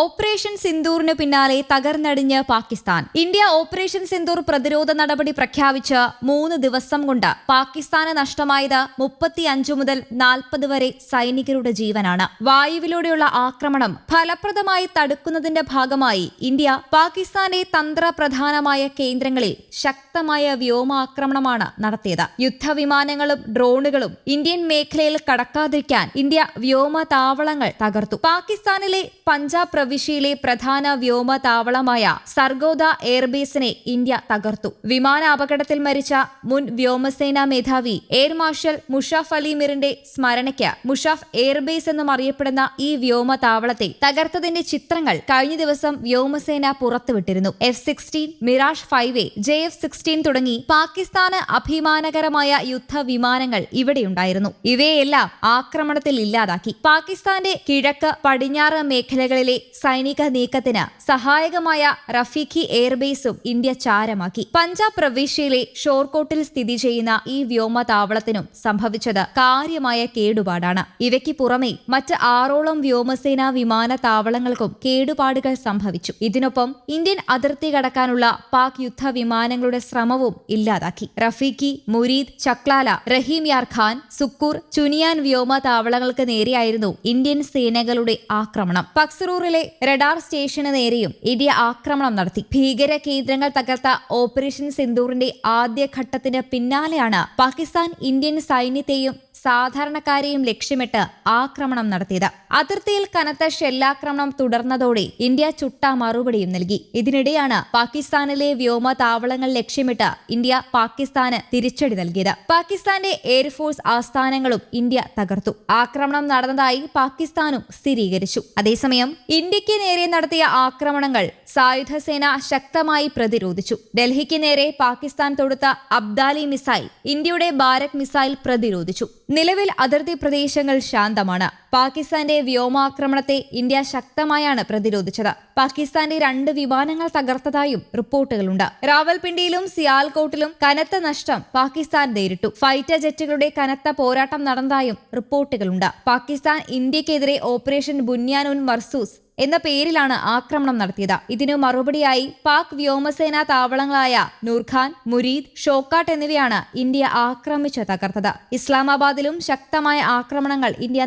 Operation സിന്ദൂറിന് പിന്നാലെ തകർന്നടിഞ്ഞ് പാകിസ്ഥാൻ. ഇന്ത്യ ഓപ്പറേഷൻ സിന്ദൂർ പ്രതിരോധ നടപടി പ്രഖ്യാപിച്ച് മൂന്ന് ദിവസം കൊണ്ട് പാകിസ്ഥാന് നഷ്ടമായത് മുപ്പത്തിയഞ്ചു മുതൽ നാൽപ്പത് വരെ സൈനികരുടെ ജീവനാണ്. വായുവിലൂടെയുള്ള ആക്രമണം ഫലപ്രദമായി തടുക്കുന്നതിന്റെ ഭാഗമായി ഇന്ത്യ പാകിസ്ഥാന്റെ തന്ത്രപ്രധാനമായ കേന്ദ്രങ്ങളിൽ ശക്തമായ വ്യോമാക്രമണമാണ് നടത്തിയത്. യുദ്ധവിമാനങ്ങളും ഡ്രോണുകളും ഇന്ത്യൻ മേഖലയിൽ കടക്കാതിരിക്കാൻ ഇന്ത്യ വ്യോമ താവളങ്ങൾ തകർത്തു. പാകിസ്ഥാനിലെ പഞ്ചാബ് പ്രവിശ്യയിലെ പ്രധാന വ്യോമ താവളമായ സർഗോദ എയർബേസിനെ ഇന്ത്യ തകർത്തു. വിമാന അപകടത്തിൽ മരിച്ച മുൻ വ്യോമസേനാ മേധാവി എയർ മാർഷൽ മുഷാഫ് അലി മിറിന്റെ സ്മരണയ്ക്ക് മുഷാഫ് എയർബേസ് എന്നും അറിയപ്പെടുന്ന ഈ വ്യോമ താവളത്തെ തകർത്തതിന്റെ ചിത്രങ്ങൾ കഴിഞ്ഞ ദിവസം വ്യോമസേന പുറത്തുവിട്ടിരുന്നു. F sixteen Mirage five J F sixteen തുടങ്ങി പാകിസ്ഥാന് അഭിമാനകരമായ യുദ്ധവിമാനങ്ങൾ ഇവിടെയുണ്ടായിരുന്നു. ഇവയെല്ലാം ആക്രമണത്തിൽ ഇല്ലാതാക്കി. പാകിസ്ഥാന്റെ കിഴക്ക് പടിഞ്ഞാറ് മേഖലകളിലെ സൈനിക നീക്കത്തിന് സഹായകമായ റഫീഖി എയർബേസും ഇന്ത്യ ചാരമാക്കി. പഞ്ചാബ് പ്രവിശ്യയിലെ ഷോർകോട്ടിൽ സ്ഥിതി ചെയ്യുന്ന ഈ വ്യോമതാവളത്തിനും സംഭവിച്ചത് കാര്യമായ കേടുപാടാണ്. ഇവയ്ക്ക് പുറമെ മറ്റ് ആറോളം വ്യോമസേനാ വിമാനത്താവളങ്ങൾക്കും കേടുപാടുകൾ സംഭവിച്ചു. ഇതിനൊപ്പം ഇന്ത്യൻ അതിർത്തി കടക്കാനുള്ള പാക് യുദ്ധ വിമാനങ്ങളുടെ ശ്രമവും ഇല്ലാതാക്കി. റഫീഖി മുരീദ് ചക്ലാല റഹീം യാർ ഖാൻ സുക്കൂർ ചുനിയാൻ വ്യോമതാവളങ്ങൾക്ക് നേരെയായിരുന്നു ഇന്ത്യൻ സേനകളുടെ ആക്രമണം. പക്സറൂറിലെ റഡാർ സ്റ്റേഷന് നേരെയും ഇന്ത്യ ആക്രമണം നടത്തി. ഭീകര കേന്ദ്രങ്ങൾ തകർത്ത ഓപ്പറേഷൻ സിന്ദൂറിന്റെ ആദ്യഘട്ടത്തിന് പിന്നാലെയാണ് പാകിസ്ഥാൻ ഇന്ത്യൻ സൈന്യത്തെയും സാധാരണക്കാരെയും ലക്ഷ്യമിട്ട് ആക്രമണം നടത്തിയത്. അതിർത്തിയിൽ കനത്ത ഷെല്ലാക്രമണം തുടർന്നതോടെ ഇന്ത്യ ചുട്ട മറുപടിയും നൽകി. ഇതിനിടെയാണ് പാകിസ്ഥാനിലെ വ്യോമ താവളങ്ങൾ ലക്ഷ്യമിട്ട് ഇന്ത്യ പാകിസ്ഥാന് തിരിച്ചടി നൽകിയത്. പാകിസ്ഥാന്റെ എയർഫോഴ്സ് ആസ്ഥാനങ്ങളും ഇന്ത്യ തകർത്തു. ആക്രമണം നടന്നതായി പാകിസ്ഥാനും സ്ഥിരീകരിച്ചു. അതേസമയം ഇന്ത്യയ്ക്ക് നേരെ നടത്തിയ ആക്രമണങ്ങൾ സായുധ സേന ശക്തമായി പ്രതിരോധിച്ചു. ഡൽഹിക്ക് നേരെ പാകിസ്ഥാൻ തൊടുത്ത അബ്ദാലി മിസൈൽ ഇന്ത്യയുടെ ബാരക് മിസൈൽ പ്രതിരോധിച്ചു. നിലവിൽ അതിർത്തി പ്രദേശങ്ങൾ ശാന്തമാണ്. പാകിസ്ഥാന്റെ വ്യോമാക്രമണത്തെ ഇന്ത്യ ശക്തമായാണ് പ്രതിരോധിച്ചത്. പാകിസ്ഥാന്റെ രണ്ട് വിമാനങ്ങൾ തകർത്തതായും റിപ്പോർട്ടുകളുണ്ട്. റാവൽപിണ്ടിയിലും സിയാൽകോട്ടിലും കനത്ത നഷ്ടം പാകിസ്ഥാൻ നേരിട്ടു. ഫൈറ്റർ ജെറ്റുകളുടെ കനത്ത പോരാട്ടം നടന്നതായും റിപ്പോർട്ടുകളുണ്ട്. പാകിസ്ഥാൻ ഇന്ത്യക്കെതിരെ ഓപ്പറേഷൻ ബുന്യാനുൻ മർസൂസ് എന്ന പേരിലാണ് ആക്രമണം നടത്തിയത്. ഇതിനു മറുപടിയായി പാക് വ്യോമസേനാ താവളങ്ങളായ നൂർഖാൻ മുരീദ് ഷോക്കാട്ട് എന്നിവയാണ് ഇന്ത്യ ആക്രമിച്ച് തകർത്തത്. ഇസ്ലാമാബാദിലും ശക്തമായ ആക്രമണങ്ങൾ India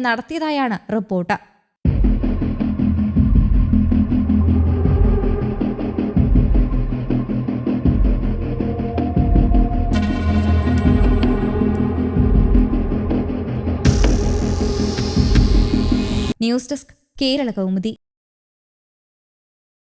നടത്തിയതായാണ് report. News desk Kerala Kaumudi.